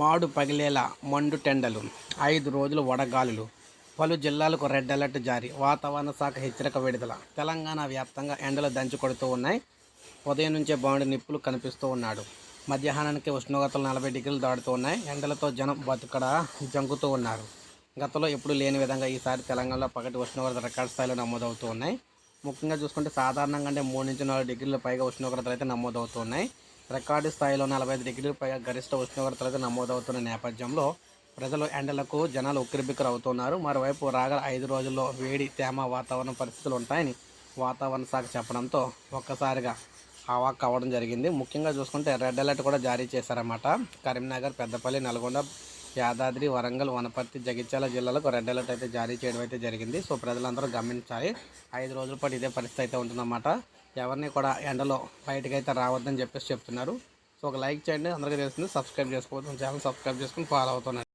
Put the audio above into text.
మాడు పగిలేలా మండు టెండలు ఐదు రోజులు వడగాలులు. పలు జిల్లాలకు రెడ్ అలర్ట్ జారీ. వాతావరణ శాఖ హెచ్చరిక విడుదల. తెలంగాణ వ్యాప్తంగా ఎండలు దంచి కొడుతూ ఉన్నాయి. ఉదయం నుంచే బాగుండి నిప్పులు కనిపిస్తూ ఉన్నాడు. మధ్యాహ్నానికి ఉష్ణోగ్రతలు నలభై డిగ్రీలు దాటుతూ ఉన్నాయి. ఎండలతో జనం బతుకడ జంకుతూ ఉన్నారు. గతంలో ఎప్పుడు లేని విధంగా ఈసారి తెలంగాణలో పగటి ఉష్ణోగ్రత రికార్డు స్థాయిలో నమోదవుతూ ఉన్నాయి. ముఖ్యంగా చూసుకుంటే సాధారణంగా అంటే మూడు నుంచి నాలుగు డిగ్రీల పైగా ఉష్ణోగ్రతలు అయితే నమోదవుతున్నాయి రికార్డు స్థాయిలో నలభై ఐదు డిగ్రీల పైగా గరిష్ట ఉష్ణోగ్రతలు అయితే నమోదవుతున్న నేపథ్యంలో ప్రజలు ఎండలకు జనాలు ఉక్కిరిబిక్కిరి అవుతున్నారు మరోవైపు రాగల ఐదు రోజుల్లో వేడి తేమ వాతావరణ పరిస్థితులు ఉంటాయని వాతావరణ శాఖ చెప్పడంతో ఒక్కసారిగా హవాక్ అవ్వడం జరిగింది. ముఖ్యంగా చూసుకుంటే రెడ్ అలర్ట్ కూడా జారీ చేశారన్నమాట. కరీంనగర్ పెద్దపల్లి నల్గొండ యాదాద్రి వరంగల్ వనపర్తి జగిత్యాల జిల్లాలకు రెడ్ అలర్ట్ అయితే జారీ చేయడం అయితే జరిగింది. సో ప్రజలందరూ గమనించాలి. ఐదు రోజుల పాటు ఇదే పరిస్థితి అయితే ఉంటుందన్నమాట. ఎవరిని కూడా ఎండలో బయటకు అయితే రావద్దని చెప్పేసి చెప్తున్నారు. సో ఒక లైక్ చేయండి. అందరికీ తెలిసింది సబ్స్క్రైబ్ చేసుకోవద్దు. ఛానల్ సబ్స్క్రైబ్ చేసుకుని ఫాలో అవుతున్నారు